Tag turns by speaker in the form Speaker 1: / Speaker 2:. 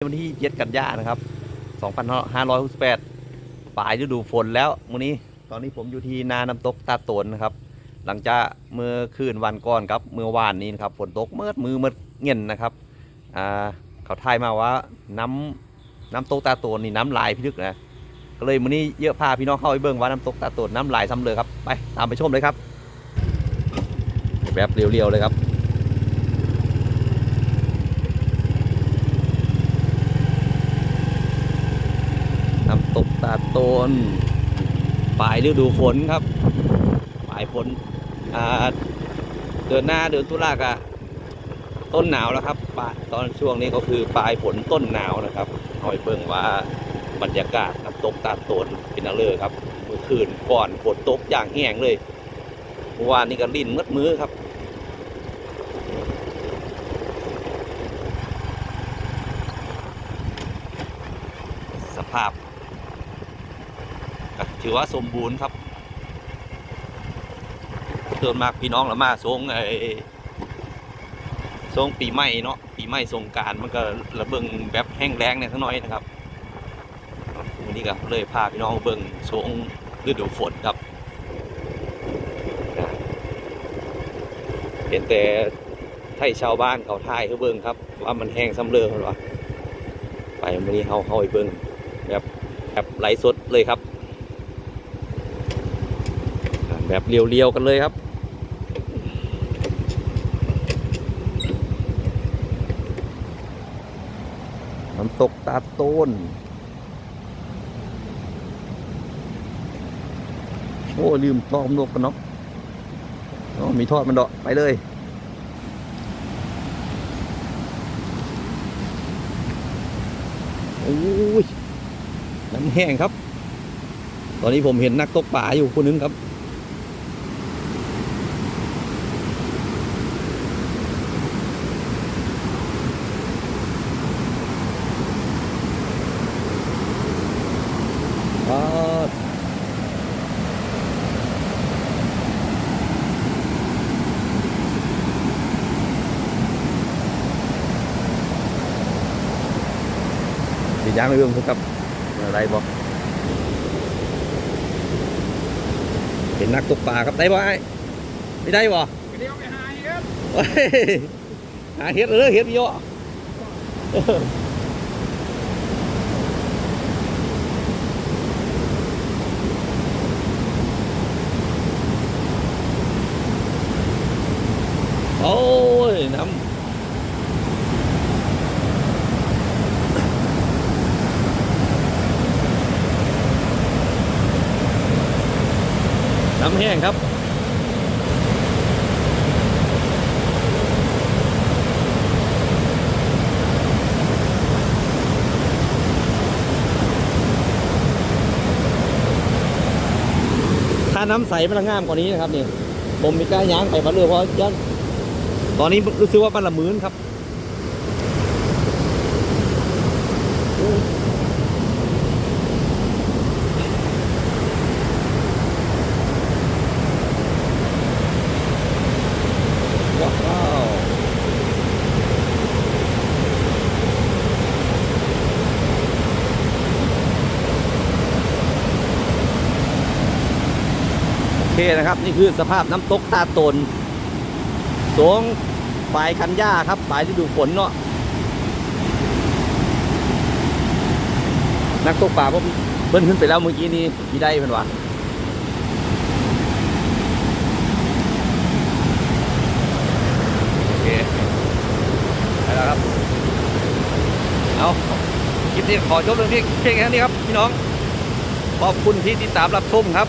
Speaker 1: วันที่7กันยานะครับ2568ปลายฤดูฝนแล้วมื้อนี้ ตอนนี้ผมอยู่ที่นาน้ำตกตาตนนะครับ หลังจากเมื่อคืนวันก่อนครับ เมื่อวานนี้นะครับฝนตกเมื่อมือเมื่อเงียนนะครับ อ่า เขาทายมาว่าน้ำน้ำตกตาตนนี่น้ำลายพิลึกนะ ก็เลยมื้อนี้เยอะพาพี่น้องเข้าไปเบิ่งว่าน้ำตกตาตนน้ำลายซ้ำเลยครับ ไปตามไปชมเลยครับ แบบเรียวๆเลยครับ ตกตาโตนปลายฤดูฝนครับปลายฝนเดือนหน้าเดือนตุลากะต้นหนาวแล้วครับปลายตอนช่วงนี้ก็คือปลายฝนต้นหนาวนะครับเอาไปเบิ่งว่าบรรยากาศน้ำตกตาโตนเป็นอะไรเลยครับเมื่อคืนก่อนฝนตกอย่างแห้งเลยเมื่อวานนี้ก็ลิ่นมืดมือครับสภาพ ถือว่าสมบูรณ์ครับเติมมากพี่น้องละมาทรงไอ้ทรงปีใหม่เนาะปีใหม่สงการมันก็ระเบิงแบบแห้งแล้งเนี่ยทั้งน้อยนะครับวันนี้ก็เลยพาพี่น้องเบิงทรงฤดูฝนครับเห็นแต่ไทยชาวบ้านเขาท่ายเขาเบิงครับ ว่ามันแห้งซ้ำเลือหรอไปวันนี้เขาเขาไปเบิงแบบแบบไหลสดเลยครับ แบบเรียวๆกันเลยครับ น้ำตกตาโต้นโอ้ ลืมทอดนกกันเนาะอ๋อมีทอดมันเดาะไปเลยโอ้ยน้ำแห้งครับ ตอนนี้ผมเห็นนักตกป่าอยู่คนนึงครับ สีย่างไม่เรื่องครับอะไรบอกเห็นนักตกปลาครับได้บ่ไอ้ไม่ได้บ่
Speaker 2: เดี๋ยวไปหาเฮ็ด
Speaker 1: เฮ้ยหาเห็ดเลยเห็ดเยอะโอ้ยน้ำ น้ำแห้งครับถ้าน้ำใสมันจะงามกว่านี้นะครับนี่ผมมีกล้าย้างไปมาเลยเพราะยันตอนนี้รู้สึกว่ามันละมืนครับว้าวโอ เคนะครับ นี่คือสภาพน้ำตกตาตนสวงปลายคันหญ้าครับปลายฤดูฝนเนาะนักตกป่าผมเบิ้นขึ้นไปแล้วเมื่อกี้นี้มีได้เป็นวะโอเคไปแล้วครับเอาคลิปนี้ขอจบเรื่องเพียงเพียงแค่นี้ครับ พี่น้อง ขอบคุณที่ติดตามรับชมครับ